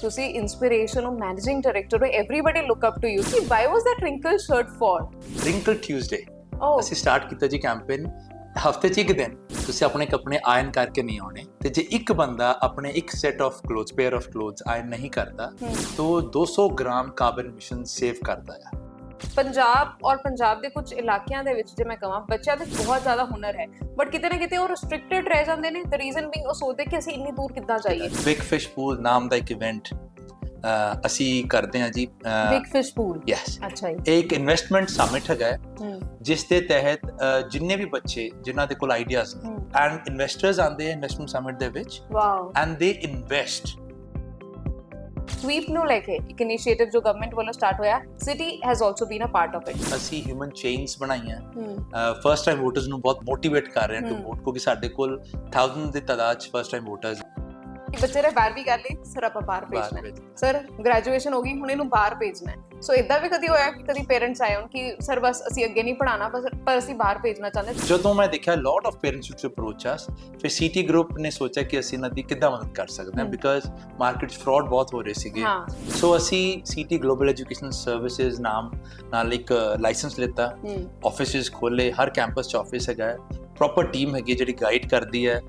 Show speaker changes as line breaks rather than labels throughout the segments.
ਤੁਸੀਂ ਇਨਸਪੀਰੇਸ਼ਨ ਹੋ managing director ਹੋ everybody look up to you ਕਿ why was that wrinkle shirt
for wrinkle
Tuesday
ਅਸੀਂ start ਕੀਤਾ ਜੀ ਕੈਂਪੇਨ ਹਫ਼ਤੇ 'ਚ ਇੱਕ ਦਿਨ। ਤੁਸੀਂ ਆਪਣੇ ਕੱਪੜੇ ਆਇਨ ਕਰਕੇ ਨਹੀਂ ਆਉਣੇ। ਤੇ ਜੇ ਇੱਕ ਬੰਦਾ ਆਪਣੇ ਇੱਕ set of clothes pair of clothes iron ਨਹੀਂ ਕਰਦਾ। ਤਾਂ 200 ਗ੍ਰਾਮ ਕਾਰਬਨ ਐਮਿਸ਼ਨ ਸੇਵ ਕਰਦਾ ਹੈ
ਪੰਜਾਬ ਔਰ ਪੰਜਾਬ ਦੇ ਕੁਝ ਇਲਾਕਿਆਂ ਦੇ ਵਿੱਚ ਜੇ ਮੈਂ ਕਹਾਂ ਬੱਚਿਆਂ ਦੇ ਬਹੁਤ ਜ਼ਿਆਦਾ ਹੁਨਰ ਹੈ। ਬਟ ਕਿਤੇ ਨਾ ਕਿਤੇ ਉਹ ਰੈਸਟ੍ਰਿਕਟਡ ਰਹਿ ਜਾਂਦੇ ਨੇ। ਦ ਰੀਜ਼ਨ ਬੀਇੰਗ ਉਹ ਸੋਚਦੇ ਕਿ ਅਸੀਂ ਇੰਨੀ ਦੂਰ ਕਿੱਦਾਂ ਜਾਈਏ।
ਬਿਗ ਫਿਸ਼ ਪੂਲ ਨਾਮ ਦਾ ਇੱਕ ਇਵੈਂਟ ਅਸੀਂ ਕਰਦੇ ਹਾਂ ਜੀ
ਬਿਗ ਫਿਸ਼ ਪੂਲ
ਯੈਸ
ਅੱਛਾ ਜੀ।
ਇਹ ਇੱਕ ਇਨਵੈਸਟਮੈਂਟ ਸਮਿਟ ਹੈਗਾ ਜਿਸ ਦੇ ਤਹਿਤ ਜਿੰਨੇ ਵੀ ਬੱਚੇ ਜਿਨ੍ਹਾਂ ਦੇ ਕੋਲ ਆਈਡੀਆਜ਼ ਐਂਡ ਇਨਵੈਸਟਰਸ ਆਉਂਦੇ ਆ ਇਨਵੈਸਟਮੈਂਟ ਸਮਿਟ ਦੇ ਵਿੱਚ
wow
and they invest
SVEEP ਨੂੰ ਲੈ ਕੇ ਇੱਕ ਇਨੀਸ਼ੀਏਟਿਵ ਜੋ ਗਵਰਨਮੈਂਟ ਵੱਲੋਂ ਸਟਾਰਟ ਹੋਇਆ city has also been a part of it
ਅਸੀਂ ਹਿਊਮਨ ਚੇਨਸ ਬਣਾਈਆਂ। ਫਰਸਟ ਟਾਈਮ ਵੋਟਰਸ ਨੂੰ ਬਹੁਤ ਮੋਟੀਵੇਟ ਕਰ ਰਹੇ ਹਾਂ ਟੂ। ਵੋਟ ਕਿਉਂਕਿ ਸਾਡੇ ਕੋਲ ਥਾਊਜ਼ੈਂਡ ਦੀ ਤਾਦਾਦ ਫਰਸਟ ਟਾਈਮ ਵੋਟਰਸ
ਬੱਚੇ ਨੇ 12ਵੀਂ ਕਰ ਲਈ ਸਰ ਆਪਾਂ ਬਾਹਰ ਭੇਜਣਾ ਹੈ। ਸਰ ਗ੍ਰੈਜੂਏਸ਼ਨ ਹੋ ਗਈ ਹੁਣ ਇਹਨੂੰ ਬਾਹਰ ਭੇਜਣਾ ਹੈ। ਸੋ ਇਦਾਂ ਵੀ ਕਦੀ ਹੋਇਆ ਕਿ ਕਦੀ ਪੇਰੈਂਟਸ ਆਏ ਹੋਣ ਕਿ ਸਰ ਬਸ ਅਸੀਂ ਅੱਗੇ ਨਹੀਂ ਪੜਾਣਾ ਪਰ ਅਸੀਂ ਬਾਹਰ ਭੇਜਣਾ ਚਾਹੁੰਦੇ ਹਾਂ।
ਜਦੋਂ ਮੈਂ ਦੇਖਿਆ ਲੋਟ ਆਫ ਪੇਰੈਂਟਸ ਵਿੱਚ ਅਪਰੋਚ ਅਸ ਫਿਰ ਸੀਟੀ ਗਰੁੱਪ ਨੇ ਸੋਚਿਆ ਕਿ ਅਸੀਂ ਇਹਨਾਂ ਦੀ ਕਿੱਦਾਂ ਮਦਦ ਕਰ ਸਕਦੇ ਹਾਂ
ਹਮ।
ਬਿਕਾਜ਼ ਮਾਰਕੀਟ 'ਚ ਫਰਾਡ ਬਹੁਤ ਹੋ ਰਹੇ ਸੀਗੇ।
ਹਾਂ।
ਸੋ ਅਸੀਂ ਸੀਟੀ ਗਲੋਬਲ ਐਜੂਕੇਸ਼ਨ ਸਰਵਿਸਿਜ਼ ਨਾਮ ਨਾਲ ਇੱਕ ਲਾਇਸੈਂਸ ਲਿੱਤਾ।
ਹਮ
ਆਫਿਸਿਸ ਖੋਲੇ ਹਰ ਕੈਂਪਸ 'ਚ ਆਫਿਸ ਹੈਗਾ ਪ੍ਰੋਪਰ ਟੀਮ ਹੈਗੀ ਜਿਹੜੀ ਗਾਈਡ ਕਰਦੀ ਹੈ।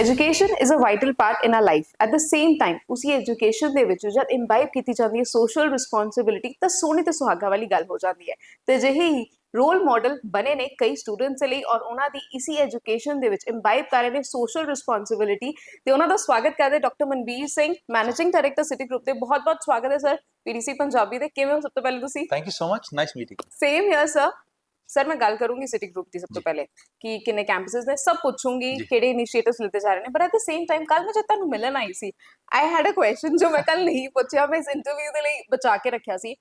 Education is a vital part in our life at the same time ਉਸੇ ਐਜੂਕੇਸ਼ਨ ਦੇ ਵਿੱਚ ਜਦ ਇੰਬਾਈਬ ਕੀਤੀ ਜਾਂਦੀ ਹੈ ਸੋਸ਼ਲ ਰਿਸਪੌਂਸਿਬਿਲਿਟੀ ਤਾਂ ਸੋਹਣੀ ਤੇ ਸੁਹਾਗਾ ਵਾਲੀ ਗੱਲ ਹੋ ਜਾਂਦੀ ਹੈ। ਤੇ ਜਿਹੇ ਹੀ ਰੋਲ ਮਾਡਲ ਬਣੇ ਨੇ ਕਈ ਸਟੂਡੈਂਟਸ ਲਈ ਔਰ ਉਹਨਾਂ ਦੀ ਇਸੀ ਐਜੂਕੇਸ਼ਨ ਦੇ ਵਿੱਚ ਇੰਬਾਈਬ ਕਰ ਰਹੇ ਨੇ ਸੋਸ਼ਲ ਰਿਸਪੌਂਸਿਬਿਲਿਟੀ ਤੇ ਉਹਨਾਂ ਦਾ ਸਵਾਗਤ ਕਰਦੇ doctor Manveer Singh managing director city group ਦੇ ਬਹੁਤ ਬਹੁਤ ਸਵਾਗਤ ਹੈ ਸਰ ਪੀਡੀਸੀ ਪੰਜਾਬੀ ਦੇ। ਕਿਵੇਂ ਹੋ ਸਭ ਤੋਂ ਪਹਿਲੇ ਤੁਸੀਂ?
Thank you so much nice meeting
same here sir sir ਮੈਂ ਗੱਲ ਕਰੂੰਗੀ ਸਿਟੀ ਗਰੁੱਪ ਦੀ ਸਭ ਤੋਂ
ਜੀ।
ਪਹਿਲੇ ਕਿ ਕਿੰਨੇ ਕੈਂਪਸਸ ਨੇ ਸਭ ਪੁੱਛੂੰਗੀ
ਜੀ।
ਕਿਹੜੇ ਇਨੀਸ਼ੀਏਟਿਵਸ ਲਿੱਤੇ ਜਾ ਰਹੇ ਨੇ ਪਰ ਐਟ ਦ ਸੇਮ ਟਾਈਮ ਕੱਲ ਮੈਂ ਜਦ ਤੁਹਾਨੂੰ ਮਿਲਣ ਆਈ ਸੀ ਆਈ ਹੈਡ ਅ ਕੁਐਸਚਨ ਜੋ ਮੈਂ ਕੱਲ ਨਹੀਂ ਪੁੱਛਿਆ ਮੈਂ ਇਸ ਇੰਟਰਵਿਊ ਦੇ ਲਈ ਬਚਾ ਕੇ ਰੱਖਿਆ ਸੀ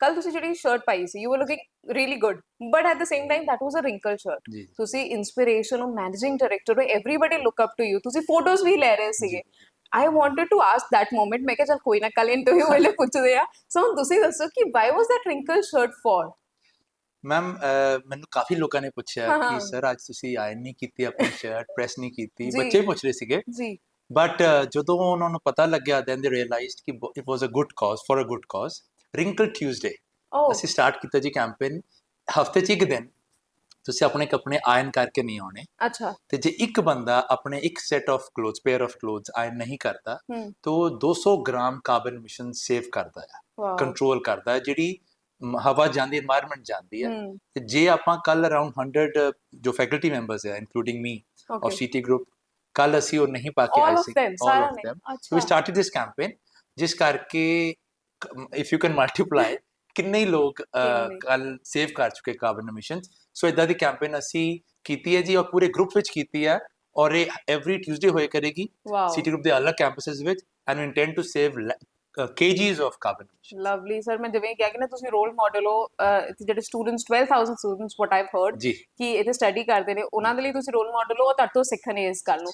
ਕੱਲ ਤੁਸੀਂ ਜਿਹੜੀ ਸ਼ਰਟ ਪਾਈ ਸੀ you were looking really good but at the same time that was a wrinkle shirt
ਜੀ
ਤੁਸੀਂ ਇਨਸਪੀਰੇਸ਼ਨ ਹੋ ਮੈਨੇਜਿੰਗ ਡਾਇਰੈਕਟਰ ਹੋ everybody look up to you ਤੁਸੀਂ ਫੋਟੋਜ਼ ਵੀ ਲੈ ਰਹੇ ਸੀਗੇ I wanted to ask that moment ਮੈਂ ਕਿਹਾ ਚਲ ਕੋਈ ਨਾ ਕੱਲ ਇੰਟਰਵਿਊ ਵੇਲੇ ਪੁੱਛਦੇ ਆ ਸੋ ਹੁਣ ਤੁਸੀਂ ਦੱਸੋ ਕਿ why was that wrinkle shirt for?
Ma'am ਮੈਨੂੰ ਕਾਫੀ ਲੋਕਾਂ ਨੇ ਪੁੱਛਿਆ
ਹਾਂ, ਹਾਂ।
ਕਿ ਸਰ ਅੱਜ ਤੁਸੀਂ ਆਇਨ ਨਹੀਂ ਕੀਤੀ ਆਪਣੀ ਸ਼ਰਟ ਪ੍ਰੈਸ ਨਹੀਂ ਕੀਤੀ।
ਜੀ।
ਬੱਚੇ ਪੁੱਛ ਰਹੇ ਸੀਗੇ।
ਜੀ।
ਬਟ ਜਦੋਂ ਉਹਨਾਂ ਨੂੰ ਪਤਾ ਲੱਗਿਆ ਦੈਨ ਦੇ ਰਿਅਲਾਈਜ਼ਡ ਕਿ it was a good cause for a good cause wrinkle Tuesday
ਓ
ਅਸੀਂ ਸਟਾਰਟ ਕੀਤਾ ਜੀ ਕੈਂਪੇਨ ਹਫ਼ਤੇ 'ਚ ਇੱਕ ਦਿਨ। ਤੁਸੀਂ ਆਪਣੇ ਕੱਪੜੇ ਆਇਨ ਕਰਕੇ ਨਹੀਂ ਆਉਣੇ।
ਅੱਛਾ।
ਤੇ ਜੇ ਇੱਕ ਬੰਦਾ ਆਪਣੇ ਇੱਕ set of clothes pair of clothes iron ਨਹੀਂ ਕਰਦਾ ਤਾਂ ਉਹ 200 ਗ੍ਰਾਮ ਕਾਰਬਨ ਐਮਿਸ਼ਨ ਸੇਵ ਕਰਦਾ ਹੈ।
ਵਾਓ।
ਕੰਟਰੋਲ ਕਰਦਾ ਹੈ ਜਿਹੜੀ ਹਵਾ ਜਾਂਦੀ এনवायरमेंट ਜਾਂਦੀ ਹੈ। ਤੇ ਜੇ ਆਪਾਂ ਕੱਲ ਅਰਾਊਂਡ 100 ਜੋ ਫੈਕਲਟੀ ਮੈਂਬਰਸ ਹੈ including me
of
CT group ਕੱਲ ਅਸੀਂ ਉਹ ਨਹੀਂ ਪਾ ਕੇ ਆਏ ਸੀ। All of them so we started this campaign ਜਿਸ ਕਰਕੇ ਇਫ ਯੂ ਕੈਨ ਮਲਟੀਪਲਾਈ ਕਿੰਨੇ ਲੋਕ ਕੱਲ ਸੇਵ ਕਰ ਚੁੱਕੇ ਕਾਰਬਨ ਐਮਿਸ਼ਨਸ ਸੋ ਇਦਾਂ ਦੀ ਕੈਂਪੇਨ ਅਸੀਂ ਕੀਤੀ ਹੈ ਜੀ ਔਰ ਪੂਰੇ ਗਰੁੱਪ ਵਿੱਚ ਕੀਤੀ ਹੈ ਔਰ ਇਹ ਐਵਰੀ ਟਿਊਜ਼ਡੇ ਹੋਇਆ ਕਰੇਗੀ ਸਿਟੀ ਗਰੁੱਪ ਦੇ ਅਲੱਗ ਕੈਂਪਸਸ ਵਿੱਚ। And we intend to save of carbon emission
lovely sir ਮੈਂ ਜਿਵੇਂ ਕਿਹਾ ਕਿ ਨਾ ਤੁਸੀਂ ਰੋਲ ਮਾਡਲ ਹੋ ਜਿਹੜੇ students 12000 students what I've
heard
ਕਿ ਇੱਥੇ ਸਟੱਡੀ ਕਰਦੇ ਨੇ ਉਹਨਾਂ ਦੇ ਲਈ ਤੁਸੀਂ ਰੋਲ ਮਾਡਲ ਹੋ ਤੁਹਾਡੇ ਤੋਂ ਸਿੱਖਣੇ ਇਸ ਗੱਲ ਨੂੰ।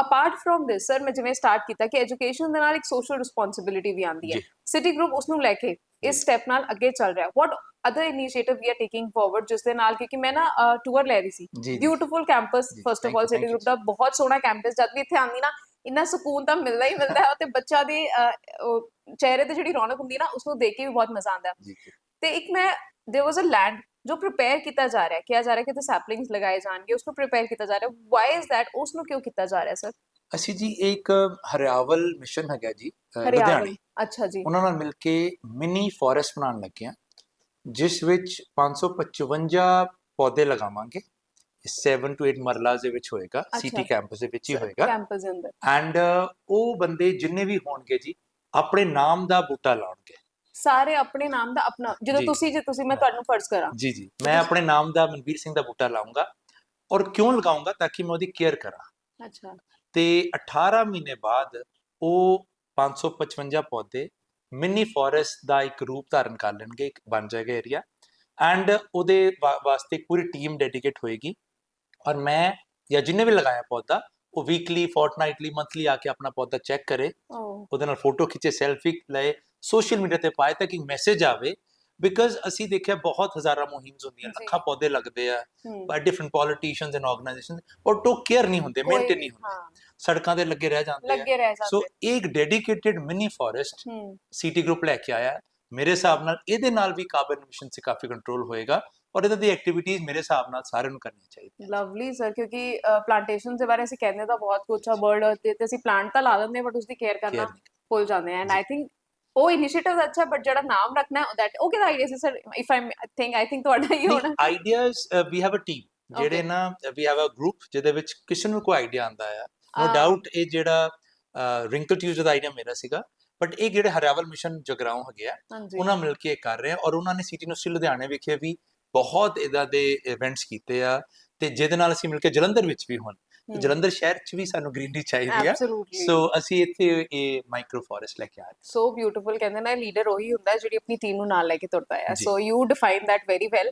ਅਪਾਰਟ ਫਰੋਮ ਦਿਸ ਸਰ ਮੈਂ ਜਿਵੇਂ ਸਟਾਰਟ ਕੀਤਾ ਕਿ ਐਜੂਕੇਸ਼ਨ ਦੇ ਨਾਲ ਇੱਕ ਸੋਸ਼ਲ ਰਿਸਪੌਂਸਿਬਿਲਿਟੀ ਵੀ ਆਉਂਦੀ ਹੈ। ਸਿਟੀ ਗਰੁੱਪ ਉਸ ਨੂੰ ਲੈ ਕੇ ਇਸ ਸਟੈਪ ਨਾਲ ਅੱਗੇ ਚੱਲ ਰਿਹਾ। What other initiative we are taking forward ਜਿਸ ਦੇ ਨਾਲ ਕਿਉਂਕਿ ਮੈਂ ਨਾ ਟੂਰ ਲੈ ਰਹੀ ਸੀ। ਬਿਊਟੀਫੁਲ ਕੈਂਪਸ
ਜੀ, first
of
all city
group ਦਾ ਬਹੁਤ ਸੋਹਣਾ ਕੈਂਪਸ ਜਦ ਵੀ ਇੱਥੇ ਆਉਂਦੀ ਨਾ ਇੰਨਾ ਸਕੂਨ ਤਾਂ ਮਿਲਦਾ ਹੀ ਮਿਲਦਾ ਹੈ ਤੇ ਬੱਚਾ ਦੀ ਚਿਹਰੇ ਤੇ ਜਿਹੜੀ ਰੌਣਕ ਹੁੰਦੀ ਹੈ ਨਾ ਉਸ ਨੂੰ ਦੇਖ ਕੇ ਵੀ ਬਹੁਤ ਮਜ਼ਾ ਆਉਂਦਾ ਹੈ
ਜੀ ਜੀ।
ਤੇ ਇੱਕ ਮੈਂ देयर वाज अ लैंड ਜੋ ਪ੍ਰਿਪੇਅਰ ਕੀਤਾ ਜਾ ਰਿਹਾ ਹੈ ਕਿਹਾ ਜਾ ਰਿਹਾ ਕਿ ਤੇ ਸੈਪਲਿੰਗਸ ਲਗਾਏ ਜਾਣਗੇ ਉਸ ਨੂੰ ਪ੍ਰਿਪੇਅਰ ਕੀਤਾ ਜਾ ਰਿਹਾ ਵਾਈ ਇਜ਼ that ਉਸ ਨੂੰ ਕਿਉਂ ਕੀਤਾ ਜਾ ਰਿਹਾ ਸਰ
ਅਸੀਂ ਜੀ ਇੱਕ ਹਰਿਆਵਲ ਮਿਸ਼ਨ ਹੈਗਾ ਜੀ ਅ, ਲੁਧਿਆਣੇ
ਅੱਛਾ ਜੀ
ਉਹਨਾਂ ਨਾਲ ਮਿਲ ਕੇ ਮਿਨੀ ਫੋਰੈਸਟ ਬਣਾਉਣ ਲੱਗੇ ਹਾਂ ਜਿਸ ਵਿੱਚ 555 ਪੌਦੇ ਲਗਾਵਾਂਗੇ 7 ਟੂ 8 ਮਰਲਾਜ਼ ਦੇ ਵਿੱਚ ਹੋਏਗਾ
ਅੱਛਾ।
ਸਿਟੀ ਕੈਂਪਸ ਦੇ ਵਿੱਚ ਹੀ ਹੋਏਗਾ
ਕੈਂਪਸ ਦੇ ਅੰਦਰ
ਐਂਡ ਉਹ ਬੰਦੇ ਜਿੰਨੇ ਵੀ ਹੋਣਗੇ ਜੀ ਆਪਣੇ ਨਾਮ ਦਾ ਬੂਟਾ ਲਾਉਣਗੇ।
ਸਾਰੇ ਆਪਣੇ ਨਾਮ ਦਾ ਆਪਣਾ ਜਦੋਂ
ਜੀ।
ਤੁਸੀਂ ਜੇ ਤੁਸੀਂ ਮੈਂ ਤੁਹਾਨੂੰ ਫਰਜ਼ ਕਰਾਂ।
ਜੀ ਜੀ। ਮੈਂ ਆਪਣੇ ਨਾਮ ਦਾ ਮਨਵੀਰ ਸਿੰਘ ਦਾ ਬੂਟਾ ਲਾਉਂਗਾ ਔਰ ਕਿਉਂ ਲਗਾਉਂਗਾ ਤਾਂ ਕਿ ਮੈਂ ਉਹਦੀ ਕੇਅਰ ਕਰਾਂ।
ਅੱਛਾ।
ਤੇ 18 ਮਹੀਨੇ ਬਾਅਦ ਉਹ 555 ਪੌਦੇ ਮਿਨੀ ਫੋਰੈਸਟ ਦਾ ਇੱਕ ਰੂਪ ਧਾਰਨ ਕਰ ਲੈਣਗੇ ਇੱਕ ਬਣ ਜਾਏਗਾ ਏਰੀਆ ਐਂਡ ਉਹਦੇ ਵਾ- ਵਾਸਤੇ ਇੱਕ ਪੂਰੀ ਟੀਮ ਡੈਡੀਕੇਟ ਹੋਏਗੀ ਔਰ ਮੈਂ ਜਾਂ ਜਿੰਨੇ ਵੀ ਲਗਾਇਆ ਪੌਦਾ ਉਹ ਵੀਕਲੀ ਫੋਰਟਨਾਈਟਲੀ ਮੰਥਲੀ ਆ ਕੇ ਆਪਣਾ ਪੌਦਾ ਚੈੱਕ ਕਰੇ।
ਉਹ
ਉਹਦੇ ਨਾਲ ਫੋਟੋ ਖਿੱਚੇ ਸੈਲਫੀ ਲਏ ਸੋਸ਼ਲ ਮੀਡੀਆ ਤੇ ਪਾਏ ਤਾਂ ਕਿ ਮੈਸੇਜ ਆਵੇ। ਬਿਕਾਜ਼ ਅਸੀਂ ਦੇਖਿਆ ਬਹੁਤ ਹਜ਼ਾਰਾਂ ਮੁਹਿੰਮਸ ਹੁੰਦੀਆਂ। ਲੱਖਾਂ ਪੌਦੇ ਲੱਗਦੇ ਆ by different politicians and organisation ਔਰ ਟੋਕ ਕੇਅਰ ਨਹੀਂ ਹੁੰਦੇ ਮੇਨਟੇਨ ਨਹੀਂ ਹੁੰਦੇ। ਸੜਕਾਂ ਤੇ ਲੱਗੇ ਰਹਿ ਜਾਂਦੇ ਆ।
ਲੱਗੇ ਰਹਿ
ਸੋ ਇੱਕ dedicated mini
forest
city group ਲੈ ਕੇ ਆਇਆ। ਮੇਰੇ ਹਿਸਾਬ ਨਾਲ ਇਹਦੇ ਨਾਲ ਵੀ ਕਾਰਬਨ ਐਮਿਸ਼ਨ ਸੇ ਕਾਫੀ ਕੰਟਰੋਲ ਹੋਏਗਾ। ਔਰ ਇਹਦਾ ਦੀ ਐਕਟੀਵਿਟੀਜ਼ ਮੇਰੇ ਹਿਸਾਬ ਨਾਲ ਸਾਰਿਆਂ ਨੂੰ ਕਰਨੀਆਂ ਚਾਹੀਦੀਆਂ
ਲਵਲੀ ਸਰ ਕਿਉਂਕਿ ਪਲਾਂਟੇਸ਼ਨ ਦੇ ਬਾਰੇ ਅਸੀਂ ਕਹਿੰਦੇ ਤਾਂ ਬਹੁਤ ਕੁਝ ਆ ਬਰਡ ਤੇ ਤੇ ਅਸੀਂ ਪਲਾਂਟ ਤਾਂ ਲਾ ਦਿੰਦੇ ਬਟ ਉਸ ਦੀ ਕੇਅਰ ਕਰਨਾ। ਭੁੱਲ ਜਾਂਦੇ ਆ ਐਂਡ। ਆਈ ਥਿੰਕ ਉਹ ਇਨੀਸ਼ੀਏਟਿਵ ਅੱਛਾ ਬਟ ਜਿਹੜਾ ਨਾਮ ਰੱਖਣਾ ਹੈ ਦੈਟ ਉਹ ਕਿਹਦਾ idea C sir if I think I think ਤੁਹਾਡਾ ਹੀ ਹੋਣਾ
ideas we have a team ਜਿਹੜੇ. ਨਾ ਵੀ ਹੈਵ ਅ ਗਰੁੱਪ ਜਿਹਦੇ ਵਿੱਚ ਕਿਸੇ ਨੂੰ ਕੋਈ ਆਈਡੀਆ ਆਂਦਾ ਆ ਨੋ
Ah.
ਡਾਊਟ ਇਹ ਜਿਹੜਾ ਰਿੰਕਲ ਟਿਊਜ਼ ਦਾ ਆਈਡੀਆ ਮੇਰਾ ਸੀਗਾ ਬਟ ਇਹ ਜਿਹੜੇ ਹਰਿਆਵਲ ਮਿਸ਼ਨ ਜਗਰਾਉਂ ਹੈਗੇ ਆ ਉਹਨਾਂ ਮਿਲ ਕੇ ਕਰ ਰਹੇ ਆ ਔਰ ਉਹਨਾਂ ਨੇ ਸਿਟੀ ਯੂਨੀਵਰਸਿਟੀ ਲੁਧਿਆਣੇ ਵਿਖੇ ਵੀ ਬਹੁਤ ਇਦਾਂ ਦੇ ਇਵੈਂਟਸ ਕੀਤੇ ਆ ਤੇ ਜਿਹਦੇ ਨਾਲ ਅਸੀਂ ਮਿਲ ਕੇ ਜਲੰਧਰ ਵਿੱਚ ਵੀ ਹੁਣ ਜਲੰਧਰ ਸ਼ਹਿਰ 'ਚ ਵੀ ਸਾਨੂੰ ਗ੍ਰੀਨਰੀ ਚਾਹੀਦੀ ਆ। ਸੋ ਅਸੀਂ ਇੱਥੇ ਇਹ ਮਾਈਕਰੋ ਫੋਰੈਸਟ ਲੈ ਕੇ ਆ ਰਹੇ
ਸੋ ਬਿਊਟੀਫੁਲ ਕਹਿੰਦੇ ਨੇ ਲੀਡਰ ਉਹੀ ਹੁੰਦਾ ਜਿਹੜੀ ਆਪਣੀ ਟੀਮ ਨੂੰ ਨਾਲ ਲੈ ਕੇ ਤੁਰਦਾ
ਜੀ।
So you define that very well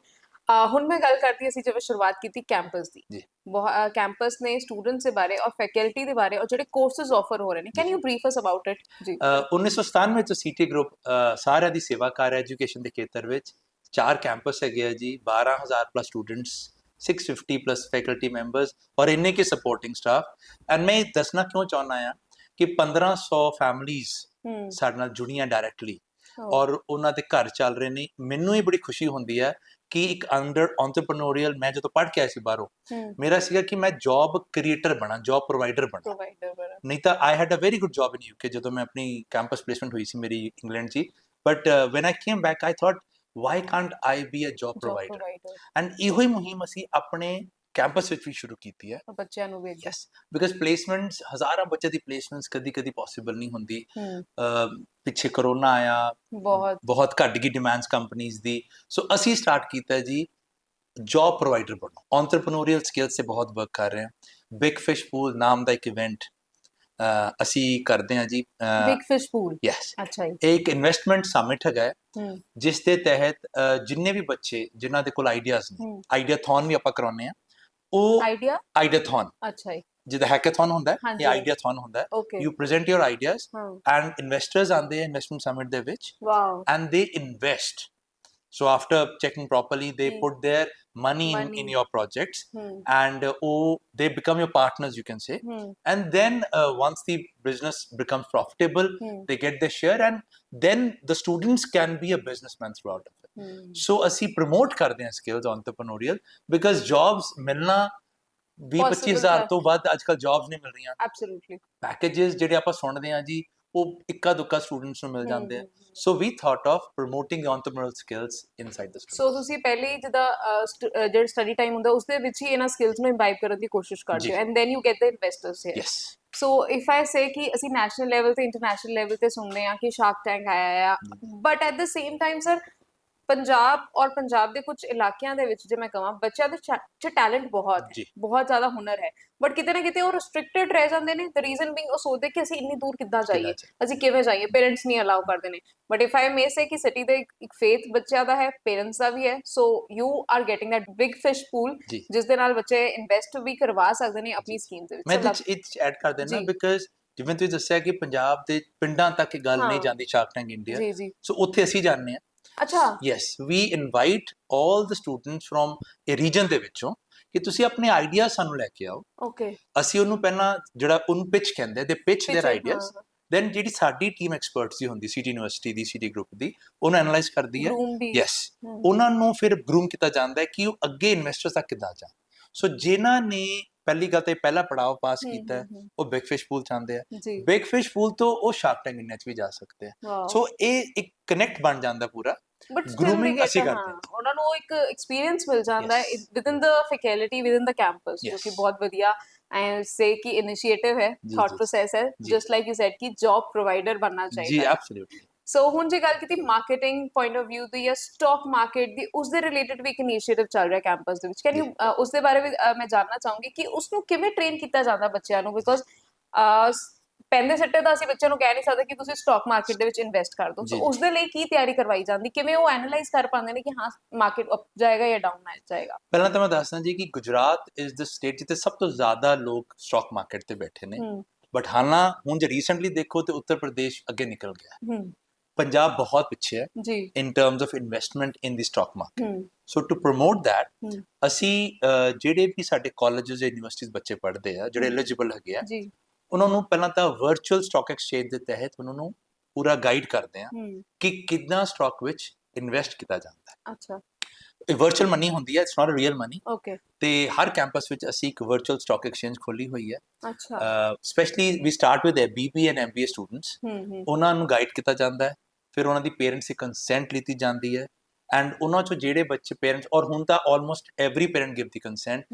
ਹੁਣ ਮੈਂ ਗੱਲ ਕਰਦੀ ਅਸੀਂ ਜਿਵੇਂ ਸ਼ੁਰੂਆਤ ਕੀਤੀ ਕੈਂਪਸ ਦੀ। ਬਹੁਤ ਕੈਂਪਸ ਨੇ ਸਟੂਡੈਂਟਸ ਦੇ ਬਾਰੇ ਔਰ ਫੈਕਲਟੀ ਦੇ ਬਾਰੇ ਔਰ ਜਿਹੜੇ ਕੋਰਸਸ ਆਫਰ ਹੋ ਰਹੇ ਨੇ। Can you brief us about it ਜੀ।
ਅਹ 1997 ਚ ਸੀਟੀ ਗਰੁੱਪ ਸਾਰਿਆਂ ਦੀ ਸੇਵਾ ਕਰ ਐਜੂਕੇਸ਼ਨ ਦੇ ਖੇਤਰ ਵਿੱਚ। ਚਾਰ ਕੈਂਪਸ ਹੈਗੇ ਆ ਜੀ 12000 plus students 650 plus faculty members ਔਰ ਇੰਨੇ ਕੇ ਸਪੋਰਟਿੰਗ ਸਟਾਫ ਐਂਡ ਮੈਂ ਦੱਸਣਾ ਕਿਉਂ ਚਾਹੁੰਦਾ ਆ ਕਿ 1500 ਫੈਮਲੀਆਂ
ਹਮ
ਸਾਡੇ ਨਾਲ ਜੁੜੀਆਂ ਡਾਇਰੈਕਟਲੀ. ਔਰ ਉਹਨਾਂ ਦੇ ਘਰ ਚੱਲ ਰਹੇ ਨੇ ਮੈਨੂੰ ਇਹ ਬੜੀ ਖੁਸ਼ੀ ਹੁੰਦੀ ਹੈ ਕਿ ਇੱਕ ਅੰਡਰ ਐਂਟਰਪ੍ਰੀਨਿਓਰੀਅਲ ਮੈਂ ਜਦੋਂ ਪੜ੍ਹ ਕੇ ਆਇਆ ਸੀ ਬਾਹਰੋਂ ਮੇਰਾ ਸੀਗਾ ਕਿ ਮੈਂ ਜੌਬ ਕ੍ਰੀਏਟਰ ਬਣਾ ਜੌਬ ਪ੍ਰੋਵਾਈਡਰ ਬਣਾ ਨਹੀਂ ਤਾਂ I had a very good job in UK ਜਦੋਂ ਮੈਂ ਆਪਣੀ ਕੈਂਪਸ ਪਲੇਸਮੈਂਟ ਹੋਈ ਸੀ ਮੇਰੀ ਇੰਗਲੈਂਡ 'ਚ but when I came back I thought why can't I be a job provider
provider
and ਇਹੋ ਹੀ ਮੁਹਿੰਮ ਅਸੀਂ ਆਪਣੇ ਕੈਂਪਸ ਵਿੱਚ ਵੀ ਸ਼ੁਰੂ ਕੀਤੀ ਹੈ
ਬੱਚਿਆਂ ਨੂੰ ਵੀ
ਯੈਸ ਬਿਕਾਜ਼ ਪਲੇਸਮੈਂਟਸ ਹਜ਼ਾਰਾਂ ਬੱਚੇ ਦੀ ਪਲੇਸਮੈਂਟਸ ਕਦੀ ਕਦੀ ਪੋਸੀਬਲ ਨਹੀਂ ਹੁੰਦੀ ਪਿੱਛੇ ਕਰੋਨਾ ਆਇਆ
ਬਹੁਤ
ਬਹੁਤ ਘੱਟ ਗਈ ਡਿਮਾਂਡਸ ਕੰਪਨੀਆਂ ਦੀ ਸੋ ਅਸੀਂ ਸਟਾਰਟ ਕੀਤਾ ਜੀ ਜੌਬ ਪ੍ਰੋਵਾਈਡਰ ਬਣੋ ਐਂਟਰਪ੍ਰੀਨਿਓਰੀਅਲ ਸਕਿੱਲਸ ਤੇ ਬਹੁਤ ਵਰਕ ਕਰ ਰਹੇ ਹਾਂ ਬਿਗ ਫਿਸ਼ ਪੂਲ ਨਾਮ ਦਾ ਇੱਕ ਇਵੈਂਟ ਅਸੀਂ ਕਰਦੇ ਹਾਂ ਜੀ
ਬਿਗ ਫਿਸ਼ ਪੂਲ
ਯੈਸ
ਅੱਛਾ ਜੀ।
ਇਹ ਇੱਕ ਇਨਵੈਸਟਮੈਂਟ ਸਮਿਟ ਹੈਗਾ ਹੈ, ਜਿਸ ਦੇ ਤਹਿਤ ਅਹ, ਜਿੰਨੇ ਵੀ ਬੱਚੇ ਜਿਨ੍ਹਾਂ ਦੇ ਕੋਲ ਆਈਡੀਆਜ਼ ਨੇ
ਹਮ
ਆਈਡੀਆਥੌਨ ਵੀ ਆਪਾਂ ਕਰਾਉਂਦੇ ਆ ਉਹ
ਆਈਡੀਆ
ਆਈਡੀਆਥੌਨ
ਅੱਛਾ ਜੀ।
ਜਿਹਦਾ ਹੈਕਾਥੌਨ ਹੁੰਦਾ ਹੈ
ਹਾਂਜੀ।
ਇਹ ਆਈਡੀਆਥੌਨ ਹੁੰਦਾ ਹੈ।
Okay
you present your ideas
ਹਾਂ।
ਐਂਡ ਇਨਵੈਸਟਰਸ ਆਉਂਦੇ ਆ ਇਨਵੈਸਟਮੈਂਟ ਸਮਿਟ ਦੇ ਵਿੱਚ
wow
and they invest. So after checking properly, they
mm.
put their money,
money.
In, in, your projects,
mm.
and uh, oh, they become your partners, you can say.
Mm.
And then uh, once the business becomes profitable, they get their share, and then the students can be a businessman throughout. So assi promote kar skills entrepreneurial because jobs milna 20 25000 ਤੋਂ ਵੱਧ ਅੱਜਕੱਲ jobs ਨਹੀਂ ਮਿਲ ਰਹੀਆਂ
absolutely
packages ਜਿਹੜੇ ਆਪਾਂ ਸੁਣਦੇ ਆ ਜੀ ਉਹ ਇੱਕਾ ਦੁੱਕਾ ਸਟੂਡੈਂਟਸ ਨੂੰ ਮਿਲ ਜਾਂਦੇ ਆ we thought of promoting the entrepreneurial skills inside the school.
ਸੋ ਤੁਸੀਂ ਪਹਿਲੇ ਅਹ, ਜਿਹੜਾ ਸਟੱਡੀ ਟਾਈਮ ਹੁੰਦਾ ਉਸ ਦੇ ਵਿੱਚ ਹੀ ਇਹਨਾਂ ਸਕਿੱਲਸ ਨੂੰ ਇੰਬਾਈਬ ਕਰਨ ਦੀ ਕੋਸ਼ਿਸ਼ ਕਰਦੇ। ਹੋ and then you get the investors here
yes.
So if I say ਕਿ ਅਸੀਂ ਨੈਸ਼ਨਲ ਲੈਵਲ ਤੇ ਇੰਟਰਨੈਸ਼ਨਲ ਲੈਵਲ ਤੇ ਸੁਣਦੇ ਆ ਕਿ ਸ਼ਾਰਕ ਟੈਂਕ ਆਇਆ ਆ but at the same time sir Punjab ਔਰ ਪੰਜਾਬ ਦੇ ਕੁਝ ਇਲਾਕਿਆਂ ਦੇ ਵਿੱਚ ਜੇ ਮੈਂ ਕਹਾਂ ਬੱਚਿਆਂ ਦੇ 'ਚ ਟੈਲੈਂਟ ਬਹੁਤ ਹੈ। ਬਹੁਤ ਜ਼ਿਆਦਾ ਹੁਨਰ ਹੈ। ਬਟ ਕਿਤੇ ਨਾ ਕਿਤੇ ਉਹ ਰੈਸਟ੍ਰਿਕਟਡ ਰਹਿ ਜਾਂਦੇ ਨੇ। ਦ ਰੀਜ਼ਨ ਬੀਇੰਗ ਉਹ ਸੋਚਦੇ ਕਿ ਅਸੀਂ ਇੰਨੀ ਦੂਰ ਕਿੱਦਾਂ
ਜਾਈਏ।
ਅਸੀਂ ਕਿਵੇਂ ਜਾਈਏ? ਪੇਰੈਂਟਸ ਨਹੀਂ ਅਲਾਉ ਕਰਦੇ ਨੇ। ਬਟ ਇਫ ਆਈ ਮੇ ਸੇ ਕਿ ਸਿਟੀ ਦੇ ਇੱਕ ਫੇਥ ਬੱਚਿਆਂ ਦਾ ਹੈ ਪੇਰੈਂਟਸ ਦਾ ਵੀ ਹੈ। So you are getting that big fish
pool
ਜਿਸ ਦੇ ਨਾਲ ਬੱਚੇ ਇਨਵੈਸਟ ਵੀ ਕਰਵਾ ਸਕਦੇ ਨੇ ਆਪਣੀ ਸਕੀਮ ਦੇ ਵਿੱਚ।
ਮੈਂ ਚ ਐਡ ਕਰ ਦੇਣਾ। ਬਿਕਾਜ਼ ਜਿਵੇਂ ਤੁਸੀਂ ਦੱਸਿਆ ਕਿ ਪੰਜਾਬ ਦੇ ਪਿੰਡਾਂ ਤੱਕ ਇਹ ਗੱਲ ਨਹੀਂ। ਜਾਂਦੀ ਸ਼ਾਰਕ ਟੈਂਕ ਇੰਡੀਆ ਸੋ ਉੱਥੇ ਅਸੀਂ ਜਾਂਦੇ ਹਾਂ।
ਅੱਛਾ।
Yes we invite 올 the students from a region ਦੇ ਵਿੱਚੋਂ ਕਿ ਤੁਸੀਂ ਆਪਣੇ ਆਈਡੀਆ ਸਾਨੂੰ ਲੈ ਕੇ ਆਓ।
ਓਕੇ
ਅਸੀਂ ਉਹਨੂੰ ਪਹਿਲਾਂ ਜਿਹੜਾ ਉਹਨੂੰ ਪਿਚ ਕਹਿੰਦੇ ਦੇ ਪਿਚ ਦੇਅਰ ਆਈਡੀਆਸ ਦੈਨ ਜਿਹੜੀ ਸਾਡੀ ਟੀਮ ਐਕਸਪਰਟਸ ਦੀ ਹੁੰਦੀ ਸੀਟੀ ਯੂਨੀਵਰਸਿਟੀ ਦੀ ਸੀਟੀ ਗਰੁੱਪ ਦੀ ਉਹਨੂੰ ਐਨਲਾਈਜ਼ ਕਰਦੀ ਹੈ। ਯੈਸ ਉਹਨਾਂ ਨੂੰ ਫਿਰ ਗਰੂਮ ਕੀਤਾ ਜਾਂਦਾ ਹੈ ਕਿ ਉਹ ਅੱਗੇ ਇਨਵੈਸਟਰਸ ਤੱਕ ਕਿੱਦਾਂ ਜਾਣ। ਸੋ ਜਿਨ੍ਹਾਂ ਨੇ ਪਹਿਲੀ ਗੱਲ ਤੇ ਪਹਿਲਾ ਪੜਾਅ ਪਾਸ ਕੀਤਾ ਹੈ ਉਹ ਬਿਗ ਫਿਸ਼ ਪੂਲ ਚਾਹੁੰਦੇ ਆ ਬਿਗ ਫਿਸ਼ ਪੂਲ ਤੋਂ ਉਹ ਸ਼ਾਰਕ ਟੈਂਕ ਇੰਡੀਆ 'ਚ ਵੀ ਜਾ ਸਕਦੇ ਆ ਸੋ ਇਹ ਇੱਕ ਕਨੈਕਟ ਬਣ ਜਾਂਦਾ ਪੂਰਾ
ਬਟ
grooming ਅਸੀਂ ਕਰਦੇ ਹਾਂ।
ਉਹਨਾਂ ਨੂੰ ਇੱਕ ਐਕਸਪੀਰੀਅੰਸ ਮਿਲ ਜਾਂਦਾ ਹੈ
Yes.
Within the faculty within the campus ਜੋ ਕਿ. ਬਹੁਤ ਵਧੀਆ ਐ ਸੇ ਕਿ ਇਨੀਸ਼ੀਏਟਿਵ ਹੈ
ਜੀ,
ਥਾਟ
ਜੀ।
ਪ੍ਰੋਸੈਸ ਹੈ
ਜੀ।
ਜਸਟ ਲਾਈਕ ਯੂ ਸੈਡ ਕਿ ਜੌਬ ਪ੍ਰੋਵਾਈਡਰ ਬਣਨਾ ਸੋ ਹੁਣ ਜੇ ਗੱਲ ਕੀਤੀ ਮਾਰਕੀਟਿੰਗ ਪੁਆਇੰਟ ਆਫ View ਦੀ ਜਾਂ ਸਟਾਕ ਮਾਰਕੀਟ ਦੀ ਉਸ ਦੇ ਰਿਲੇਟਡ ਵੀ ਇੱਕ ਇਨੀਸ਼ੀਏਟਿਵ ਚੱਲ ਰਿਹਾ ਕੈਂਪਸ ਦੇ ਵਿੱਚ। ਕੈਨ ਯੂ ਉਸ ਦੇ ਬਾਰੇ ਵੀ ਅ, ਮੈਂ ਜਾਨਣਾ ਚਾਹੂੰਗੀ ਕਿ ਉਸ ਨੂੰ ਕਿਵੇਂ ਟ੍ਰੇਨ ਕੀਤਾ ਜਾਂਦਾ ਬੱਚਿਆਂ ਨੂੰ? ਬਿਕੋਜ਼ ਪੈਂਦੇ ਸੱਟੇ ਤਾਂ ਅਸੀਂ ਬੱਚਿਆਂ ਨੂੰ ਕਹਿ ਨਹੀਂ ਸਕਦੇ ਕਿ ਤੁਸੀਂ ਸਟਾਕ ਮਾਰਕੀਟ ਦੇ ਵਿੱਚ ਇਨਵੈਸਟ ਕਰ ਦਿਓ ਸੋ ਉਸ ਦੇ ਲਈ ਕੀ ਤਿਆਰੀ ਕਰਵਾਈ ਜਾਂਦੀ? ਕਿਵੇਂ ਉਹ ਐਨਾਲਾਈਜ਼ ਕਰ ਪਾਉਂਦੇ ਨੇ ਕਿ ਹਾਂ ਮਾਰਕੀਟ ਅਪ ਜਾਏਗਾ ਜਾਂ ਡਾਊਨ ਜਾਏਗਾ?
ਪਹਿਲਾਂ ਤਾਂ ਮੈਂ ਦੱਸਦਾ ਜੀ ਕਿ ਗੁਜਰਾਤ ਇਜ਼ ਦ ਸਟੇਟ ਜਿੱਥੇ ਸਭ ਤੋਂ ਜ਼ਿਆਦਾ ਲੋਕ ਸਟਾਕ ਮਾਰਕੀਟ ਤੇ ਬੈਠੇ ਨੇ। ਬਟ ਹਾਲਾਂ ਹੁਣ ਜੇ ਰੀਸੈਂਟਲੀ ਦੇਖੋ ਤੇ ਉੱਤਰ ਪ੍ਰਦੇਸ਼ ਅੱਗੇ ਨਿਕਲ ਗਿਆ। ਪੰਜਾਬ ਬਹੁਤ ਪਿੱਛੇ ਹੈ
ਜੀ
in terms of investment in the stock market.
Hmm
so to promote that
hmm.
ਅਸੀਂ ਅਹ, ਜਿਹੜੇ ਵੀ ਸਾਡੇ ਕਾਲਜਸ ਯੂਨੀਵਰਸਿਟੀਜ਼ ਬੱਚੇ ਪੜ੍ਹਦੇ ਆ ਜਿਹੜੇ
ਹਮ।
ਐਲੀਜੀਬਲ ਹੈਗੇ ਆ
ਜੀ
ਉਹਨਾਂ ਨੂੰ ਪਹਿਲਾਂ ਤਾਂ ਵਰਚੁਅਲ ਸਟਾਕ ਐਕਸਚੇਂਜ ਦੇ ਤਹਿਤ ਉਹਨਾਂ ਨੂੰ ਪੂਰਾ ਗਾਈਡ ਕਰਦੇ ਆ
ਹੂੰ
ਕਿ ਕਿੰਨਾ ਸਟਾਕ ਵਿੱਚ ਇਨਵੈਸਟ ਕੀਤਾ ਜਾਂਦਾ ਹੈ
ਅੱਛਾ
ਇਹ ਵਰਚੁਅਲ ਮਨੀ ਹੁੰਦੀ ਹੈ it's not real money
okay
ਤੇ ਹਰ ਕੈਂਪਸ ਵਿੱਚ ਅਸੀਂ ਇੱਕ ਵਰਚੁਅਲ ਸਟਾਕ ਐਕਸਚੇਂਜ ਖੋਲੀ ਹੋਈ ਹੈ
ਅੱਛਾ
specially we start with BB and MBA students
ਹੂੰ ਹੂੰ
ਉਹਨਾਂ ਨੂੰ ਗਾਈਡ ਕੀਤਾ ਜਾਂਦਾ ਹੈ ਫਿਰ ਉਹਨਾਂ ਦੀ ਪੇਰੈਂਟਸ ਦੀ ਕੰਸੈਂਟ ਲਿੱਤੀ ਜਾਂਦੀ ਹੈ ਐਂਡ ਉਹਨਾਂ ਚੋਂ ਜਿਹੜੇ ਬੱਚੇ ਪੇਰੈਂਟਸ ਔਰ ਹੁਣ ਤਾਂ almost every parent
give
the consent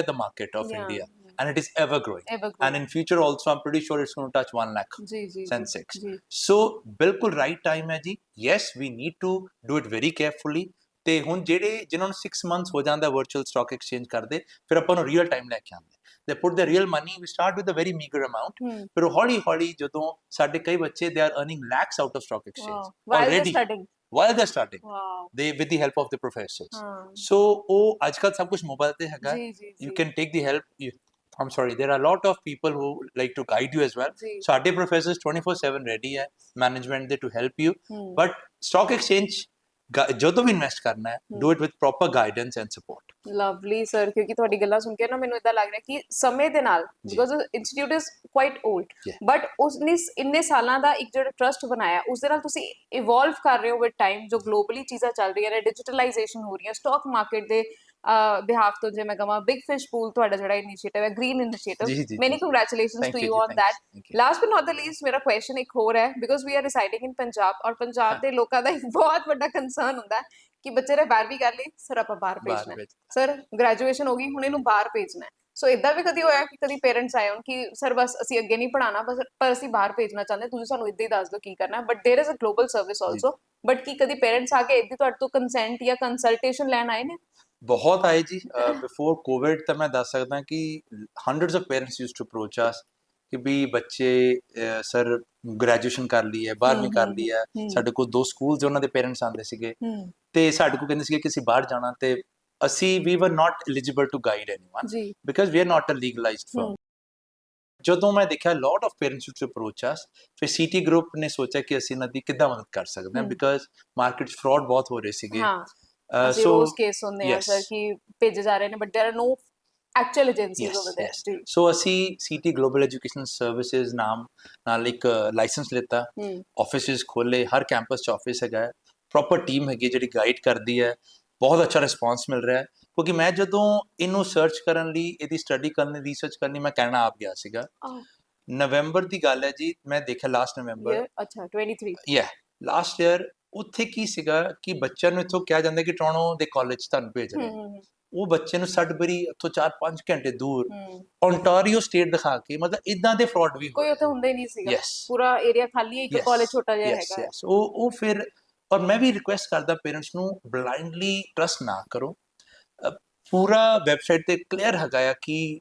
at the market of India and it is ever growing.
Ever
And in future also, I'm pretty sure it's going to touch 1 lakh
ਜੀ ਜੀ
Sensex.
ਜੀ
So, ਬਿਲਕੁਲ right time ਹੈ ਜੀ yes we need to do it very carefully ਤੇ ਹੁਣ ਜਿਹੜੇ ਜਿਨ੍ਹਾਂ ਨੂੰ 6 months ਹੋ ਜਾਂਦਾ ਵਰਚੁਅਲ ਸਟਾਕ ਐਕਸਚੇਂਜ ਕਰਦੇ ਫਿਰ ਆਪਾਂ ਨੂੰ ਰੀਅਲ ਟਾਈਮ ਲੈ ਕੇ ਆਉਂਦੇ they put the real money we start with a very meager amount
ਹੂੰ
ਫਿਰ ਹੌਲੀ ਹੌਲੀ ਜਦੋਂ ਸਾਡੇ ਕਈ ਬੱਚੇ they are earning lakhs out of stock
wow
exchange
while
already
starting
while they're starting
wow
they with the help of the professors
ਹਾਂ
so ਉਹ ਅੱਜ ਕੱਲ ਸਭ ਕੁਝ ਮੋਬਾਈਲ ਤੇ ਹੈਗਾ
ਜੀ ਜੀ
you can take the help you, i'm sorry there are a lot of people who like to guide you as well
ਜੀ
ਸਾਡੇ professors 24/7 ready ਹੈ management ਦੇ to help you
ਹੂੰ
but stock exchange ਗਾ- ਜਦੋਂ ਵੀ ਇਨਵੈਸਟ ਕਰਨਾ ਹੈ do it with proper guidance and support
lovely sir ਕਿਉਂਕਿ ਤੁਹਾਡੀ ਗੱਲਾਂ ਸੁਣ ਕੇ ਨਾ ਮੈਨੂੰ ਇਦਾਂ ਲੱਗ ਰਿਹਾ ਕਿ ਸਮੇਂ ਦੇ ਨਾਲ। Because institute is quite
old.
But ਉਸਨੇ ਇਸ- ਇੰਨੇ ਸਾਲਾਂ ਦਾ ਇੱਕ ਜਿਹੜਾ ਟਰਸਟ ਬਣਾਇਆ ਉਸ ਦੇ ਨਾਲ ਤੁਸੀਂ ਇਵੋਲਵ ਕਰ ਰਹੇ ਹੋ ਵਿਦ ਟਾਈਮ ਜੋ ਗਲੋਬਲੀ ਚੀਜ਼ਾਂ ਚੱਲ ਰਹੀਆਂ ਨੇ ਡਿਜੀਟਲਾਈਜੇਸ਼ਨ ਹੋ ਰਹੀ ਹੈ ਸਟਾਕ ਮਾਰਕੀਟ ਦੇ ਬਿਹਾਫ ਤੋਂ ਜੇ ਮੈਂ ਕਹਾਂ ਬਿਗ ਫਿਸ਼ ਪੂਲ ਤੁਹਾਡਾ ਜਿਹੜਾ ਇਨੀਸ਼ੀਏਟਿਵ ਹੈ ਗ੍ਰੀਨ
ਜੀ,
ਇਨੀਸ਼ੀਏਟਿਵ
ਜੀ,
ਮੈਨੀ
ਜੀ।
Congratulations
thank
to
you
you
ji,
on
thank
that
you, thank you.
Last but not the least ਮੇਰਾ ਕੁਐਸਚਨ ਇੱਕ ਹੋਰ ਹੈ because we are residing in Punjab ਔਰ ਪੰਜਾਬ ਦੇ ਲੋਕਾਂ ਦਾ ਇੱਕ ਬਹੁਤ ਵੱਡਾ ਕੰਸਰਨ ਹੁੰਦਾ ਹੈ ਕਿ ਬੱਚੇ ਨੇ 12ਵੀਂ ਕਰ ਲਈ ਸਰ ਆਪਾਂ ਬਾਹਰ ਭੇਜਣਾ
ਬਾਹਰ
ਹੈ
ਵਿੱਚ
ਸਰ ਗ੍ਰੈਜੂਏਸ਼ਨ ਹੋ ਗਈ ਹੁਣ ਇਹਨੂੰ ਬਾਹਰ ਭੇਜਣਾ ਹੈ ਸੋ ਇਦਾਂ ਵੀ ਕਦੀ ਹੋਇਆ ਕਿ ਕਦੀ ਪੇਰੈਂਟਸ ਆਏ ਹੋਣ ਕਿ ਸਰ ਬਸ ਅਸੀਂ ਅੱਗੇ ਨਹੀਂ ਪੜਾਉਣਾ ਬਸ ਪਰ ਅਸੀਂ ਬਾਹਰ ਭੇਜਣਾ ਚਾਹੁੰਦੇ ਹਾਂ, ਤੁਸੀਂ ਸਾਨੂੰ ਇੱਦਾਂ ਹੀ ਦੱਸ ਦਿਓ ਕੀ ਕਰਨਾ ਹੈ but there is a global service also but ਕੀ ਕਦੀ ਪੇਰੈਂਟਸ ਆ ਕੇ ਇੱਦਾਂ ਤੁਹਾਡੇ ਤੋਂ ਕੰਸੈਂਟ ਜਾਂ ਕੰਸਲਟੇਸ਼ਨ ਲੈਣ ਆਏ ਨੇ
ਬਹੁਤ ਆਏ ਜੀ। ਬਿਫੋਰ ਕੋਵਿਡ ਤਾਂ ਮੈਂ ਦੱਸ ਸਕਦਾ ਕਿ hundreds of parents used to approach us ਕਿ ਵੀ ਬੱਚੇ ਸਰ ਗ੍ਰੈਜੂਏਸ਼ਨ ਕਰ ਲਈ ਹੈ 12ਵੀਂ ਕਰ ਲਈ ਹੈ। ਸਾਡੇ ਕੋਲ ਦੋ ਸਕੂਲਸ ਉਹਨਾਂ ਦੇ ਪੇਰੈਂਟਸ ਆਉਂਦੇ ਸੀਗੇ। ਤੇ ਸਾਡੇ ਕੋਲ ਕਹਿੰਦੇ ਸੀਗੇ ਕਿ ਅਸੀਂ ਬਾਹਰ ਜਾਣਾ ਤੇ ਅਸੀਂ ਵੀ were not eligible to
guide
anyone because we are not a legalised
firm.
ਜਦੋਂ ਮੈਂ ਦੇਖਿਆ lot of parents to approach us ਫਿਰ ਸੀਟੀ ਗਰੁੱਪ ਨੇ ਸੋਚਿਆ ਕਿ ਅਸੀਂ ਇਹਨਾਂ ਦੀ ਕਿੱਦਾਂ ਮਦਦ ਕਰ ਸਕਦੇ ਹਾਂ। ਬਿਕਾਜ਼ ਮਾਰਕੀਟ ਫਰਾਡ ਬਹੁਤ ਹੋ ਰਹੇ ਸੀਗੇ।
ਅਸੀਂ
so
ਰੋਜ਼ ਕੇਸ ਹੁੰਦੇ ਆ
yes.
ਸਰ ਕਿ ਭੇਜੇ ਜਾ ਰਹੇ ਨੇ but there are no actual agencies
Yes,
over
yes.
There ਜੀ
ਸੋ ਅਸੀਂ ਸੀਟੀ ਗਲੋਬਲ ਐਜੂਕੇਸ਼ਨ ਸਰਵਿਸਿਜ਼ ਨਾਮ ਨਾਲ ਇੱਕ ਲਾਇਸੈਂਸ ਲਿੱਤਾ
ਹੂੰ
ਆਫਿਸਿਸ ਖੋਲੇ ਹਰ ਕੈਂਪਸ 'ਚ ਆਫਿਸ ਹੈਗਾ ਪ੍ਰੋਪਰ ਟੀਮ ਹੈਗੀ ਹੈ ਜਿਹੜੀ ਗਾਈਡ ਕਰਦੀ ਹੈ ਬਹੁਤ ਅੱਛਾ ਰਿਸਪਾਂਸ ਮਿਲ ਰਿਹਾ ਹੈ ਕਿਉਂਕਿ ਮੈਂ ਜਦੋਂ ਇਹਨੂੰ ਸਰਚ ਕਰਨ ਲਈ ਇਹਦੀ ਸਟੱਡੀ ਕਰਨ ਲਈ ਰਿਸਰਚ ਕਰਨੀ ਮੈਂ ਕਹਿਣਾ ਆਪ ਗਿਆ ਸੀਗਾ
ਆਹ।
ਨਵੰਬਰ ਦੀ ਗੱਲ ਹੈ ਜੀ ਮੈਂ ਦੇਖਿਆ ਲਾਸਟ ਨਵੰਬਰ
ਇਹ ਅੱਛਾ 23
ਯਾ ਲਾਸਟ ਈਅਰ ਉੱਥੇ ਕੀ ਸੀਗਾ ਕਿ ਬੱਚਿਆਂ ਨੂੰ ਇੱਥੋਂ ਕਿਹਾ ਜਾਂਦਾ ਕਿ ਟੋਰਾਂਟੋ ਦੇ ਕਾਲਜ ਤੁਹਾਨੂੰ ਭੇਜ ਰਹੇ ਉਹ ਬੱਚੇ ਨੂੰ ਸੱਡਬਰੀ ਇੱਥੋਂ 4-5 ਘੰਟੇ ਦੂਰ। ਓਨਟਾਰੀਓ ਸਟੇਟ ਦਿਖਾ ਕੇ ਮਤਲਬ ਇਦਾਂ ਦੇ ਫਰਾਡ ਵੀ
ਕੋਈ ਉੱਥੇ ਹੁੰਦਾ ਹੀ ਨਹੀਂ ਸੀਗਾ। ਪੂਰਾ ਏਰੀਆ ਖਾਲੀ ਹੈ ਇੱਕ ਕਾਲਜ ਛੋਟਾ ਜਿਹਾ ਹੈਗਾ।
ਉਹ ਉਹ ਫਿਰ ਔਰ ਮੈਂ ਵੀ ਰਿਕੁਐਸਟ ਕਰਦਾ ਪੇਰੈਂਟਸ ਨੂੰ ਬਲਾਈਂਡਲੀ ਟਰਸਟ ਨਾ ਕਰੋ। ਪੂਰਾ ਵੈਬਸਾਈਟ ਤੇ ਕਲੀਅਰ ਹੈਗਾ ਕਿ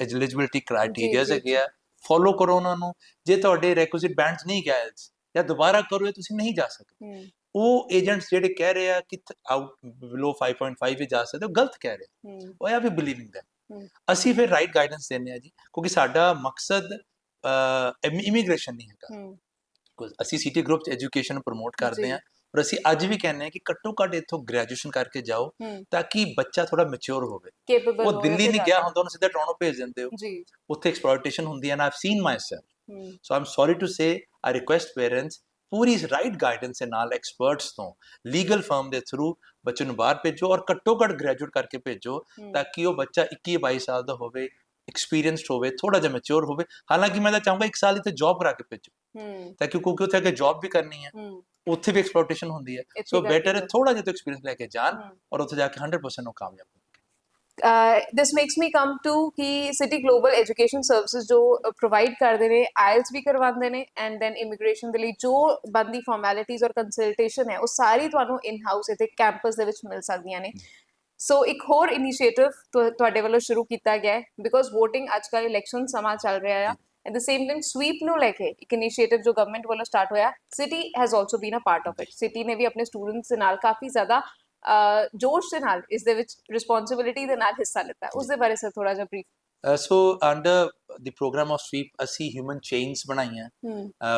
ਐਲੀਜੀਬਿਲਟੀ ਕ੍ਰਾਈਟੇਰੀਆਜ਼ ਹੈਗੇ ਆ। ਫੋਲੋ ਕਰੋ ਉਹਨਾਂ ਨੂੰ। ਜੇ ਤੁਹਾਡੇ ਰੈਕੁਇਜ਼ਿਟ ਬੈਂਡਸ ਨਹੀਂ ਗਏ ਜਾਂ ਦੁਬਾਰਾ ਕਰੋ ਇਹ ਤੁਸੀਂ ਨਹੀਂ ਜਾ ਸਕਦੇ। ਉਹ ਏਜੰਟਸ ਜਿਹੜੇ ਕਹਿ ਰਹੇ ਆ ਕਿ ਆਊਟ ਬਿਲੋ 5.5 ਵੀ ਜਾ ਸਕਦੇ ਹੋ ਗਲਤ ਕਹਿ ਰਹੇ ਆ। ਉਹ ਆ ਵੀ ਬਿਲੀਵਿੰਗ। ਦੈਮ ਅਸੀਂ ਫਿਰ ਰਾਈਟ ਗਾਈਡੈਂਸ ਦਿੰਦੇ ਆ ਜੀ ਕਿਉਂਕਿ ਸਾਡਾ ਮਕਸਦ ਇਮੀਗ੍ਰੇਸ਼ਨ ਨਹੀਂ ਹੈਗਾ। ਅਸੀਂ ਸਿਟੀ ਗਰੁੱਪ ਚ ਐਜੂਕੇਸ਼ਨ ਪ੍ਰਮੋਟ ਕਰਦੇ। ਹਾਂ ਔਰ ਅਸੀਂ ਅੱਜ ਵੀ ਕਹਿੰਦੇ ਹਾਂ ਕਿ ਘੱਟੋ ਘੱਟ ਇੱਥੋਂ ਗ੍ਰੈਜੂਏਸ਼ਨ ਕਰਕੇ ਜਾਓ ਤਾਂ ਕਿ ਬੱਚਾ ਥੋੜਾ ਮੈਚੁਰ ਹੋਵੇ। ਉਹ ਦਿੱਲੀ ਨਹੀਂ ਗਿਆ ਹੁੰਦਾ ਉਹਨੂੰ ਸਿੱਧਾ ਟੋਰਾਂਟੋ ਭੇਜ ਦਿੰਦੇ ਹੋ।
ਜੀ।
ਉੱਥੇ ਐਕਸਪਲੋਇਟੇਸ਼ਨ ਹੁੰਦੀ ਹੈ ਨਾ I've seen
myself
so um sorry to say I request parents Puri right guidance ਦੇ ਨਾਲ ਐਕਸਪਰਟਸ ਤੋਂ ਲੀਗਲ ਫਰਮ ਦੇ ਥਰੂ ਬੱਚੇ ਨੂੰ ਬਾਹਰ ਭੇਜੋ ਔਰ ਘੱਟੋ ਘੱਟ ਗ੍ਰੈਜੂਏਟ ਕਰਕੇ ਭੇਜੋ
ਹੂੰ।
ਤਾਂ ਕਿ ਉਹ ਬੱਚਾ 21 22 ਸਾਲ ਦਾ ਹੋਵੇ ਐਕਸਪੀਰੀਅੰਸਡ ਹੋਵੇ ਥੋੜਾ ਜਿਹਾ ਮੈਚੁਰ ਹੋਵੇ ਹਾਲਾਂਕਿ ਮੈਂ ਤਾਂ ਚਾਹੂੰਗਾ ਇੱਕ ਸਾਲ ਇੱਥੇ ਜੌਬ ਕਰਾ ਕੇ ਭੇਜੋ
ਹੂੰ
ਤਾਂ ਕਿ ਕਿਉਂਕਿ ਉੱਥੇ ਅੱਗੇ ਜੌਬ ਵੀ ਕਰਨੀ ਹੈ
ਹੂੰ
ਉੱਥੇ ਵੀ ਐਕਸਪਲੋਇਟੇਸ਼ਨ ਹੁੰਦੀ ਹੈ ਸੋ ਬੈਟਰ ਹੈ। ਥੋੜਾ ਜਿਹਾ ਤੋਂ ਐਕਸਪੀਰੀਅੰਸ ਲੈ ਕੇ ਜਾਣ
ਹੂੰ।
ਔਰ ਉੱਥੇ ਜਾ ਕੇ 100% ਉਹ ਕਾਮਯਾਬ
this makes me come to ਕਿ ਸਿਟੀ ਗਲੋਬਲ ਐਜੂਕੇਸ਼ਨ ਸਰਵਿਸਿਜ਼ ਜੋ ਪ੍ਰੋਵਾਈਡ ਕਰਦੇ ਨੇ ਆਇਲਸ ਵੀ ਕਰਵਾਉਂਦੇ ਨੇ ਐਂਡ ਦੈਨ ਇਮੀਗ੍ਰੇਸ਼ਨ ਦੇ ਲਈ ਜੋ ਬੰਦੀ ਫਾਰਮੈਲਿਟੀਜ਼ ਔਰ ਕੰਸਲਟੇਸ਼ਨ ਹੈ, ਉਹ ਸਾਰੀ ਤੁਹਾਨੂੰ ਇਨ ਹਾਊਸ ਇੱਥੇ ਕੈਂਪਸ ਦੇ ਵਿੱਚ ਮਿਲ ਸਕਦੀਆਂ ਨੇ। ਸੋ ਇੱਕ ਹੋਰ ਇਨੀਸ਼ੀਏਟਿਵ ਤੁਹਾਡੇ ਵੱਲੋਂ ਸ਼ੁਰੂ ਕੀਤਾ ਗਿਆ ਹੈ ਬਿਕੋਜ਼ VOTING ਅੱਜਕੱਲ ਇਲੈਕਸ਼ਨ ਸਮਾਂ ਚੱਲ ਰਿਹਾ ਆ। At the same time SVEEP ਨੂੰ ਲੈ ਕੇ ਇੱਕ ਇਨੀਸ਼ੀਏਟਿਵ ਜੋ ਗਵਰਨਮੈਂਟ ਵੱਲੋਂ ਸਟਾਰਟ ਹੋਇਆ City has also been a part of it City ਨੇ ਵੀ ਆਪਣੇ ਸਟੂਡੈਂਟਸ ਦੇ ਨਾਲ ਕਾਫੀ ਜ਼ਿਆਦਾ ਜੋਸ਼ ਦੇ ਨਾਲ ਇਸ ਦੇ ਵਿੱਚ ਰਿਸਪੌਂਸਿਬਿਲਿਟੀ ਦੇ ਨਾਲ ਹਿੱਸਾ ਲਿੱਤਾ। ਉਸ ਦੇ ਬਾਰੇ ਸਰ ਥੋੜਾ ਜਿਹਾ
brief so under the program of SVEEP ਅਸੀਂ ਹਿਊਮਨ ਚੇਨਸ ਬਣਾਈਆਂ।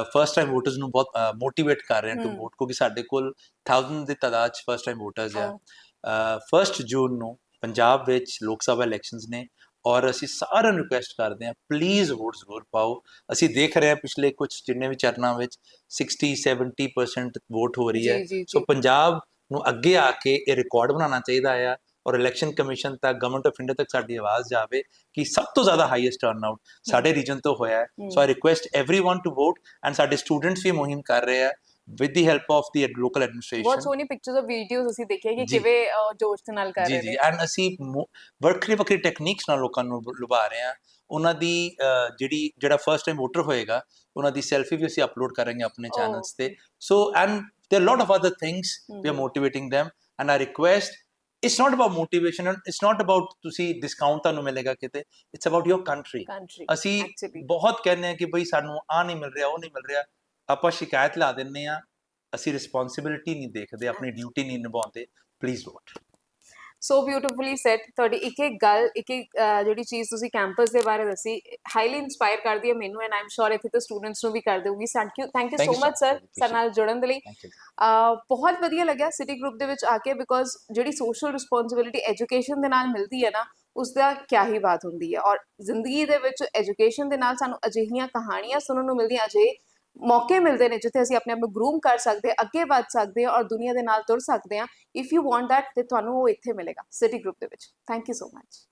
ਫਰਸਟ ਟਾਈਮ ਵੋਟਰਸ ਨੂੰ ਬਹੁਤ ਮੋਟੀਵੇਟ ਕਰ ਰਹੇ ਹਾਂ ਟੂ। ਵੋਟ ਕਿਉਂਕਿ ਸਾਡੇ ਕੋਲ 1000 ਦੇ ਤਾਦਾਦ ਚ ਫਰਸਟ ਟਾਈਮ ਵੋਟਰਸ ਆ। ਫਰਸਟ ਜੂਨ ਨੂੰ ਪੰਜਾਬ ਵਿੱਚ ਲੋਕ ਸਭਾ ਇਲੈਕਸ਼ਨਸ ਨੇ ਔਰ ਅਸੀਂ ਸਾਰਿਆਂ ਨੂੰ ਰਿਕੁਐਸਟ ਕਰਦੇ ਹਾਂ ਪਲੀਜ਼ ਵੋਟ ਜ਼ਰੂਰ ਪਾਓ। ਅਸੀਂ ਦੇਖ ਰਹੇ ਹਾਂ ਪਿਛਲੇ ਕੁਝ ਜਿੰਨੇ ਵੀ ਚਰਨਾਂ ਵਿੱਚ 60 70% ਵੋਟ ਹੋ ਰਹੀ ਹੈ। ਸੋ ਪੰਜਾਬ ਨੂੰ ਅੱਗੇ ਆ ਕੇ ਇਹ ਰਿਕਾਰਡ ਬਣਾਉਣਾ ਚਾਹੀਦਾ ਆ ਔਰ ਇਲੈਕਸ਼ਨ ਕਮਿਸ਼ਨ ਤੱਕ ਗਵਰਨਮੈਂਟ ਆਫ ਇੰਡੀਆ ਤੱਕ ਸਾਡੀ ਆਵਾਜ਼ ਜਾਵੇ ਕਿ ਸਭ ਤੋਂ ਜ਼ਿਆਦਾ ਹਾਈਐਸਟ ਟਰਨਆਊਟ ਸਾਡੇ ਰੀਜਨ ਤੋਂ ਹੋਇਆ ਹੈ
ਹਮ।
So I request everyone to vote and ਸਾਡੇ ਸਟੂਡੈਂਟਸ ਵੀ ਇਹ ਮੁਹਿੰਮ ਕਰ ਰਹੇ ਆ with the help of the local
ਬਹੁਤ
ਐਡਮਿਨਿਸਟ੍ਰੇਸ਼ਨ
ਸੋਹਣੀ ਪਿਕਚਰਸ ਔਰ ਵੀਡੀਓਜ਼ ਅਸੀਂ ਦੇਖਿਆ ਕਿ
ਜੀ।
ਕਿਵੇਂ ਅਹ, ਜੋਸ਼ ਦੇ ਨਾਲ ਕਰ
ਜੀ
ਰਹੇ
ਜੀ
ਨੇ
ਐਂਡ ਅਸੀਂ ਮੋ- ਵੱਖਰੀ ਵੱਖਰੀ ਟੈਕਨੀਕਸ ਨਾਲ ਲੋਕਾਂ ਨੂੰ ਲੁਭਾ ਰਹੇ ਆ ਉਹਨਾਂ ਦੀ ਅਹ, ਜਿਹੜੀ ਜਿਹੜਾ ਫਰਸਟ ਟਾਈਮ ਵੋਟਰ ਹੋਏਗਾ ਉਹਨਾਂ ਦੀ ਸੈਲਫੀ ਵੀ ਅਸੀਂ ਅਪਲੋਡ ਕਰਾਂਗੇ ਆਪਣੇ
Oh.
ਚੈਨਲਸ ਤੇ so and there are a lot of other things mm-hmm. we are
hmm.
motivating them. And our request it's not about motivation and it's not about ਤੁਸੀਂ discount ਤੁਹਾਨੂੰ ਮਿਲੇਗਾ ਕਿਤੇ it's about your
country
ਅਸੀਂ ਬਹੁਤ ਕਹਿੰਦੇ ਆ ਕਿ ਭਈ ਸਾਨੂੰ ਆ ਨਹੀਂ ਮਿਲ ਰਿਹਾ ਉਹ ਨਹੀਂ ਮਿਲ ਰਿਹਾ ਆਪਾਂ ਸ਼ਿਕਾਇਤ ਲਾ ਦਿੰਨੇ ਆ ਅਸੀਂ ਰਿਸਪੌਂਸਿਬਿਲਟੀ ਨਹੀਂ ਦੇਖਦੇ ਆਪਣੀ ਡਿਊਟੀ ਨਹੀਂ ਨਿਭਾਉਂਦੇ please vote
so beautifully set ਤੁਹਾਡੀ ਇੱਕ ਇੱਕ ਗੱਲ ਇੱਕ ਇੱਕ ਜਿਹੜੀ ਚੀਜ਼ ਤੁਸੀਂ ਕੈਂਪਸ ਦੇ ਬਾਰੇ ਦੱਸੀ ਹਾਈਲੀ ਇਨਸਪਾਇਰ ਕਰਦੀ ਹੈ ਮੈਨੂੰ ਐਂਡ ਆਮ ਸ਼ੋਰ ਇੱਥੇ ਤੇ ਸਟੂਡੈਂਟਸ ਨੂੰ ਵੀ ਕਰ ਦੇਊਗੀ. Thank you thank you
Thank
so
you so
much sir
much,
sir ਨਾਲ ਜੁੜਨ ਦੇ ਲਈ. ਬਹੁਤ ਵਧੀਆ ਲੱਗਿਆ ਸਿਟੀ ਗਰੁੱਪ ਦੇ ਵਿੱਚ ਆ ਕੇ ਬਿਕੋਜ਼ ਜਿਹੜੀ ਸੋਸ਼ਲ ਰਿਸਪੌਂਸਿਬਿਲਿਟੀ ਐਜੂਕੇਸ਼ਨ ਦੇ ਨਾਲ ਮਿਲਦੀ ਹੈ ਨਾ ਉਸ ਦਾ ਕਿਆ ਹੀ ਬਾਤ ਹੁੰਦੀ ਹੈ। ਔਰ ਜ਼ਿੰਦਗੀ ਦੇ ਵਿੱਚ ਐਜੂਕੇਸ਼ਨ ਦੇ ਨਾਲ ਸਾਨੂੰ ਅਜਿਹੀਆਂ ਕਹਾਣੀਆਂ ਸੁਣਨ ਨੂੰ ਮਿਲਦੀਆਂ ਅਜੇ ਮੌਕੇ ਮਿਲਦੇ ਨੇ ਜਿੱਥੇ ਅਸੀਂ ਆਪਣੇ ਆਪ ਨੂੰ ਗਰੂਮ ਕਰ ਸਕਦੇ ਅੱਗੇ ਵੱਧ ਸਕਦੇ ਹਾਂ ਔਰ ਦੁਨੀਆ ਦੇ ਨਾਲ ਤੁਰ ਸਕਦੇ ਹਾਂ। ਇਫ ਯੂ ਵਾਂਟ ਦੈਟ ਤੇ ਤੁਹਾਨੂੰ ਉਹ ਇੱਥੇ ਮਿਲੇਗਾ ਸਿਟੀ ਗਰੁੱਪ ਦੇ ਵਿੱਚ। Thank you so much